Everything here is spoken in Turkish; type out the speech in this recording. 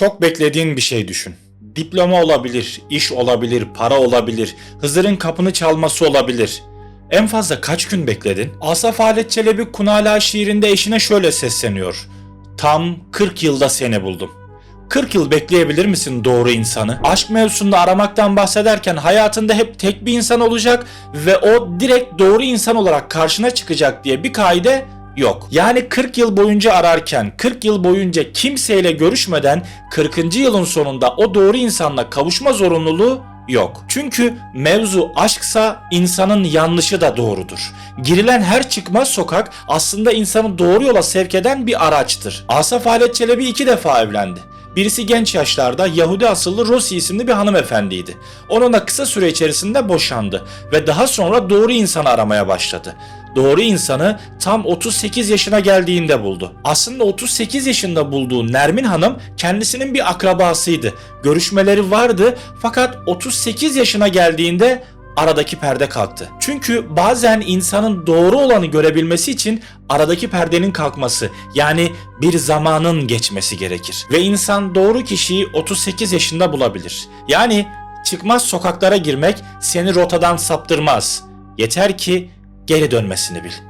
Çok beklediğin bir şey düşün. Diploma olabilir, iş olabilir, para olabilir, Hızır'ın kapını çalması olabilir. En fazla kaç gün bekledin? Asaf Halet Çelebi Kunala şiirinde eşine şöyle sesleniyor. Tam 40 yılda seni buldum. 40 yıl bekleyebilir misin doğru insanı? Aşk mevzusunda aramaktan bahsederken hayatında hep tek bir insan olacak ve o direkt doğru insan olarak karşına çıkacak diye bir kaide yok. Yani 40 yıl boyunca ararken 40 yıl boyunca kimseyle görüşmeden 40. yılın sonunda o doğru insanla kavuşma zorunluluğu yok. Çünkü mevzu aşksa insanın yanlışı da doğrudur. Girilen her çıkmaz sokak aslında insanı doğru yola sevk eden bir araçtır. Asaf Halet Çelebi iki defa evlendi. Birisi genç yaşlarda Yahudi asıllı Rosie isimli bir hanımefendiydi. Onunla kısa süre içerisinde boşandı ve daha sonra doğru insanı aramaya başladı. Doğru insanı tam 38 yaşına geldiğinde buldu. Aslında 38 yaşında bulduğu Nermin Hanım kendisinin bir akrabasıydı. Görüşmeleri vardı fakat 38 yaşına geldiğinde aradaki perde kalktı. Çünkü bazen insanın doğru olanı görebilmesi için aradaki perdenin kalkması yani bir zamanın geçmesi gerekir. Ve insan doğru kişiyi 38 yaşında bulabilir. Yani çıkmaz sokaklara girmek seni rotadan saptırmaz. Yeter ki geri dönmesini bil.